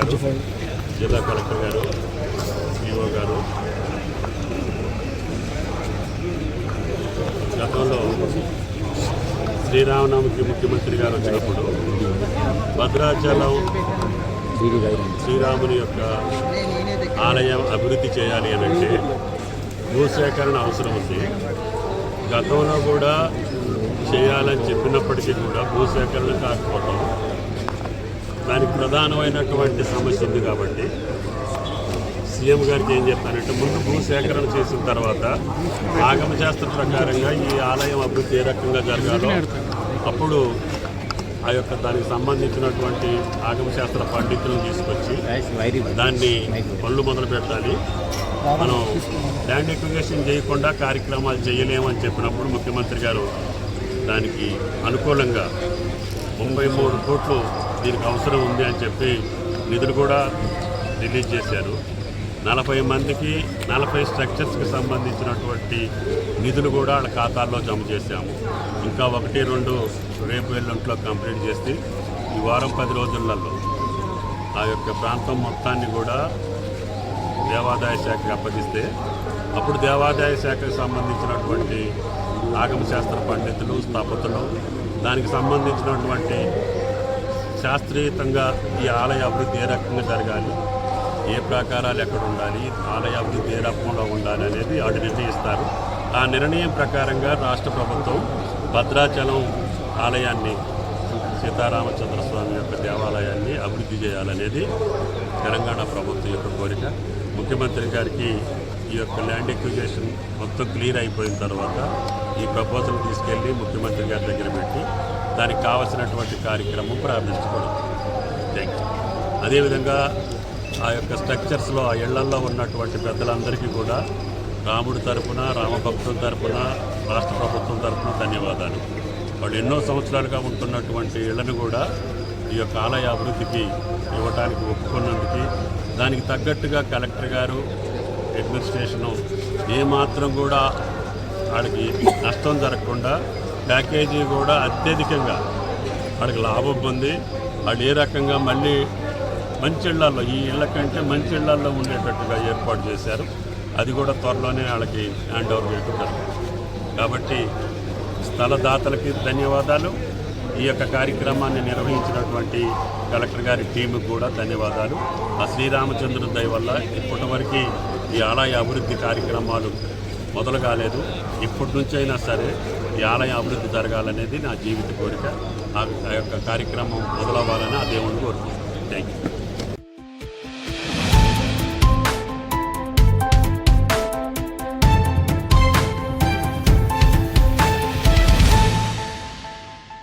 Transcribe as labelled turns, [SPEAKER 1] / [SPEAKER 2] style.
[SPEAKER 1] గారు జిల్లా కలెక్టర్ గారు ఈఓ గారు. గతంలో శ్రీరామనవమికి ముఖ్యమంత్రి గారు వచ్చినప్పుడు భద్రాచలం శ్రీరాముని యొక్క ఆలయం అభివృద్ధి చేయాలి అని అంటే భూసేకరణ అవసరం ఉంది. గతంలో కూడా చేయాలని చెప్పినప్పటికీ కూడా భూసేకరణ కాకపోవటం దానికి ప్రధానమైనటువంటి సమస్య ఉంది కాబట్టి సీఎం గారికి ఏం చెప్పానంటే ముందు భూసేకరణ చేసిన తర్వాత ఆగమ శాస్త్ర ప్రకారంగా ఈ ఆలయం అభివృద్ధి ఏ రకంగా జరగాలో అప్పుడు ఆ యొక్క దానికి సంబంధించినటువంటి ఆగమశాస్త్ర పండితులను తీసుకొచ్చి దాన్ని పనులు మొదలు పెట్టాలి. మనం ల్యాండ్ ఎక్విగేషన్ చేయకుండా కార్యక్రమాలు చేయలేమని చెప్పినప్పుడు ముఖ్యమంత్రి గారు దానికి అనుకూలంగా ముంబై మూడు కోట్లు దీనికి అవసరం ఉంది అని చెప్పి నిధులు కూడా రిలీజ్ చేశారు. నలభై మందికి నలభై స్ట్రక్చర్స్కి సంబంధించినటువంటి నిధులు కూడా వాళ్ళ ఖాతాల్లో జమ చేశాము. ఇంకా ఒకటి రెండు రేపు ఎల్లుంట్లో కంప్లీట్ చేసి ఈ వారం పది రోజులలో ఆ యొక్క ప్రాంతం మొత్తాన్ని కూడా దేవాదాయ శాఖకి అప్పగిస్తే అప్పుడు దేవాదాయ శాఖకు సంబంధించినటువంటి ఆగమశాస్త్ర పండితులు స్థాపతులు దానికి సంబంధించినటువంటి శాస్త్రీయతంగా ఈ ఆలయ అభివృద్ధి ఏ రకంగా జరగాలి? ఏ ప్రాకారాలు ఎక్కడ ఉండాలి? ఆలయ అభివృద్ధి ఏ రకంలో ఉండాలి అనేది వాటి నిర్ణయిస్తారు. ఆ నిర్ణయం ప్రకారంగా రాష్ట్ర ప్రభుత్వం భద్రాచలం ఆలయాన్ని సీతారామచంద్ర స్వామి యొక్క దేవాలయాన్ని అభివృద్ధి చేయాలనేది తెలంగాణ ప్రభుత్వం యొక్క కోరిక. ముఖ్యమంత్రి గారికి ఈ యొక్క ల్యాండ్ ఎక్విజేషన్ మొత్తం క్లియర్ అయిపోయిన తర్వాత ఈ ప్రపోజల్ తీసుకెళ్ళి ముఖ్యమంత్రి గారి దగ్గర పెట్టి దానికి కావలసినటువంటి కార్యక్రమం ప్రారంభించుకోవడం థ్యాంక్ యూ అదేవిధంగా ఆ యొక్క స్ట్రక్చర్స్లో ఆ ఇళ్ళల్లో ఉన్నటువంటి పెద్దలందరికీ కూడా రాముడి తరఫున రామభక్తుల తరఫున రాష్ట్ర ప్రభుత్వం తరపున ధన్యవాదాలు. వాళ్ళు ఎన్నో సంవత్సరాలుగా ఉంటున్నటువంటి ఇళ్ళను కూడా ఈ యొక్క ఆలయ అభివృద్ధికి ఇవ్వటానికి ఒప్పుకున్నందుకు దానికి తగ్గట్టుగా కలెక్టర్ గారు అడ్మినిస్ట్రేషను ఏమాత్రం కూడా వాళ్ళకి నష్టం జరగకుండా ప్యాకేజీ కూడా అత్యధికంగా. వాళ్ళకి లాభం పొంది వాళ్ళు ఏ రకంగా మళ్ళీ మంచి ఇళ్ళలో ఈ ఇళ్ళ కంటే మంచి ఇళ్ళలో ఉండేటట్టుగా ఏర్పాటు చేశారు. అది కూడా త్వరలోనే వాళ్ళకి హ్యాండ్ ఓవర్ చేయడం కాబట్టి స్థలదాతలకి ధన్యవాదాలు. ఈ యొక్క కార్యక్రమాన్ని నిర్వహించినటువంటి కలెక్టర్ గారి టీంకి కూడా ధన్యవాదాలు. ఆ శ్రీరామచంద్రు దయ వల్ల ఇప్పటివరకు ఈ ఆలయ అభివృద్ధి కార్యక్రమాలు మొదలు కాలేదు. ఇప్పటి నుంచైనా సరే ఈ ఆలయ అభివృద్ధి జరగాలనేది నా జీవిత కోరిక ఆ ఆ యొక్క కార్యక్రమం మొదలవ్వాలని ఆ దేవుడిని కోరుకుంటున్నాను థ్యాంక్ యూ